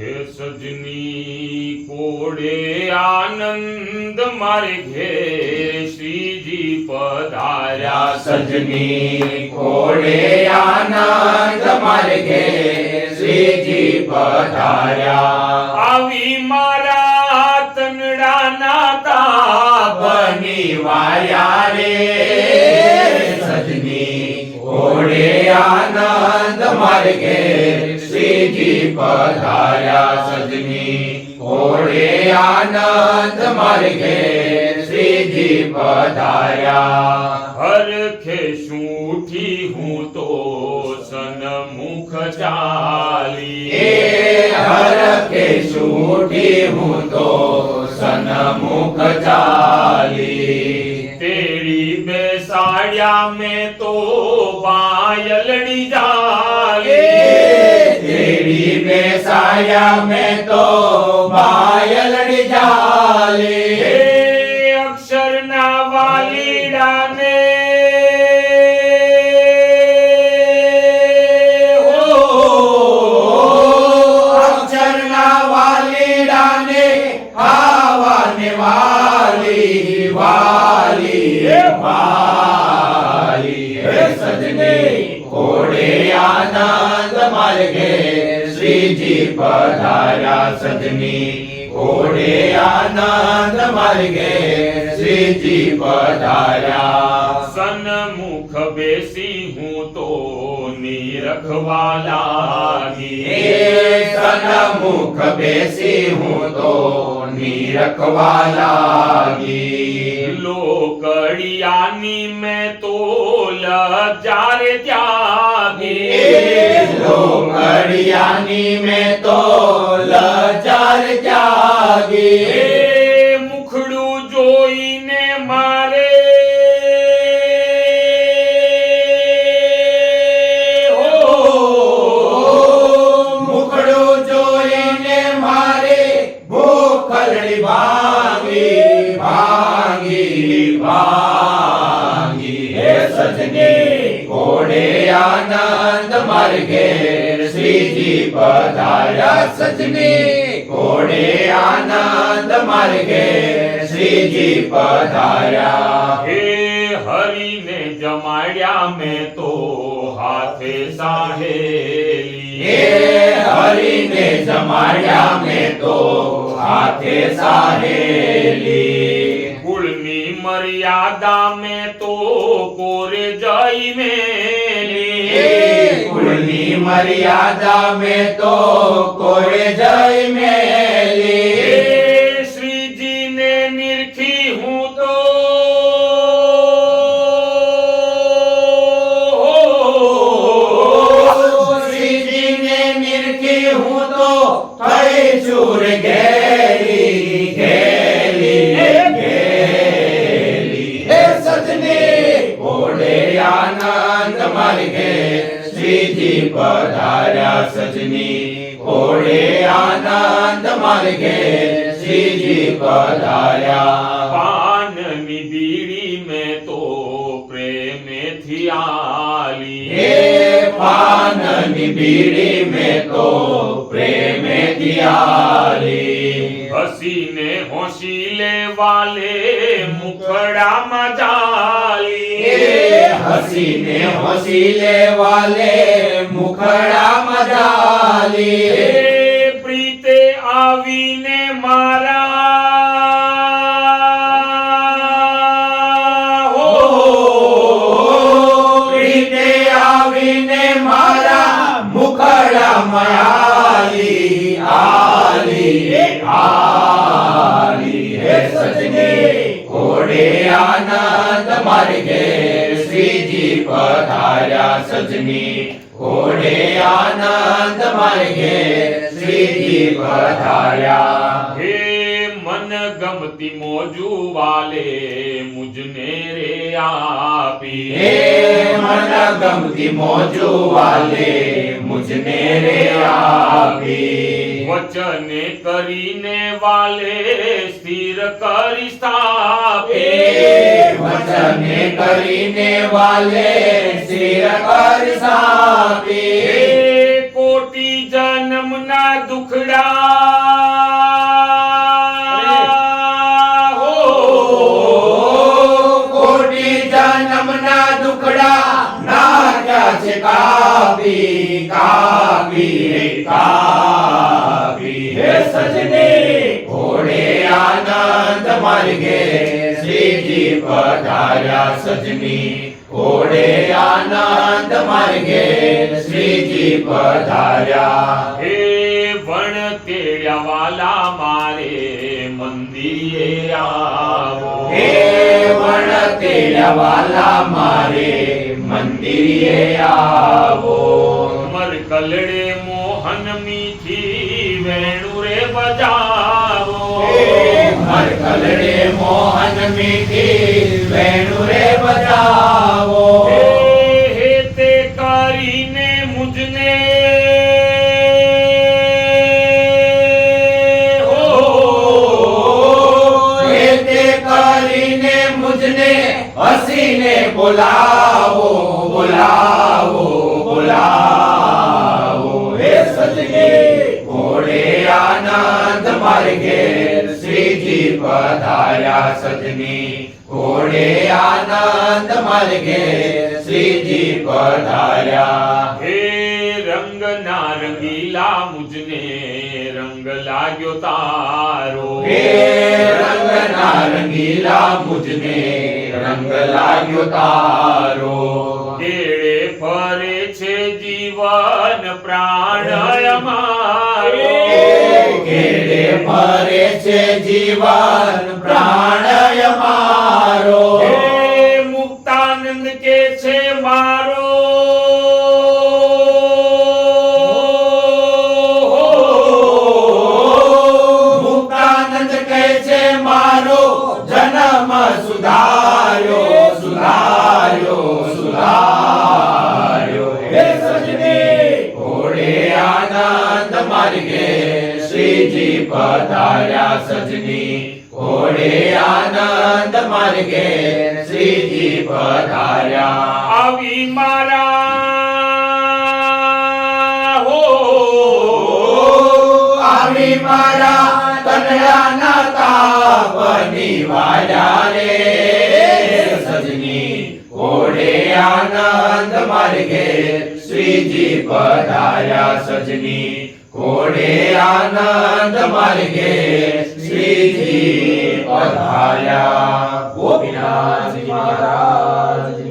હે સજની કોડે આનંદ મારે ઘે શ્રીજી પધાર્યા. સજની કોડે આનંદ મારે ઘે શ્રીજી પધાર્યા. આવી મારા તનડાના તાપ બની વાયા રે. સજની કોડે આનંદ મારે की पधाया सजनी। ओढ़े आनंद मार्गे सीधी पधाया हर खे सूठी हूँ तो सन मुख चाली। ए हर खे सूठी हूँ तो सन मुख चाली। तेरी बेसाड़िया में तो બેસાયા મેં તો બાયલડી જાલે. અક્ષરના વાલીડાને. અક્ષરના વાલીડાને આવાને વાલી વાલી વાલી. સજની આનંદ મારે श्री जी पधारा सजनी। ओडे आनंद मर गए श्री जी पधारा। सन मुख बेसी हूँ तो नीरख वाला सन मुख बेसी हूँ तो नीरख वाला लोकड़ियानी में तो लजारे जा ડુંગળિયાની મેં તો श्री जी पधारा सजनी। घोड़े आनंद गए श्री जी पधारा हे हरि ने जमाया में तो हाथे साहेली। हे हरि ने जमाया में तो हाथे साहेली। मर्यादा में तो कोरे जाई मेली। કુળની મર્યાદા મેં તો કોઈ જઈ મેલી. पधारा सजनी ओढे आनंद मार्गे श्रीजी पधारा पान मिदीड़ी में तो प्रेम थियाली हे पान मिदीड़ी में तो प्रेम थियाली हसीने होशीले वाले मुखड़ा હસીને હસી લેવાલે મુખડા મજાલી. હે પ્રીતે આવીને મારા. ઓ પ્રીતે આવીને મારા મુખડા મયાલી આલી આલી હે સજની ઘોડે આનંદ મારી पधारा सजनी ओढ़े आनंद मार्गे श्री पधारा हे मन गमती मौजू वाले मुझने रे आपी। हे मन गमती मौजू वाले मुझने रे आपी। વચને કરીને વાલે સ્થિર કરી સ્થાપે. વચને કરીને વાલે સ્થિર કરી સ્થાપે. કોટી જન્મ જન્મના દુખડા. હો કોટી જન્મના ये सजने घोड़े आनंद मार्गे श्री जी पधारा सजनी घोड़े आनंद मार्गे श्री जी पधारा हे वन तेरा वाला मारे मंदिरे आओ हे वन तेरा वाला मारे मंदिरे आओ मर कलड़े मोहन मीठी वेणु बजाओ हर मरकलड़े मोहन मीठी वेणु बजाओ बोला ने मुझने ने मुझने પધાર્યા સજની ઘોડે આનંદ માર્ગે શ્રીજી પધાર્યા હે રંગ ના રંગીલા મુજને રંગ લાગ્યો તારો હે રંગ નારંગીલા મુજને રંગ લાગ્યો તારો કેળે ફરે છે જીવન પ્રાણ અમારો મરે છે જીવન પ્રાણયમાં. पधार्या सजनी. कोडे आनंद मार्गे श्रीजी पधार्या आवी मारा. हो. आवी मारा तनया नाता बनी वाया रे. सजनी कोडे आनंद मार्गे श्रीजी पधार्या सजनी. कोडे आनंद मार्गे श्रीजी पधाया गोपीनाथ महाराज। जी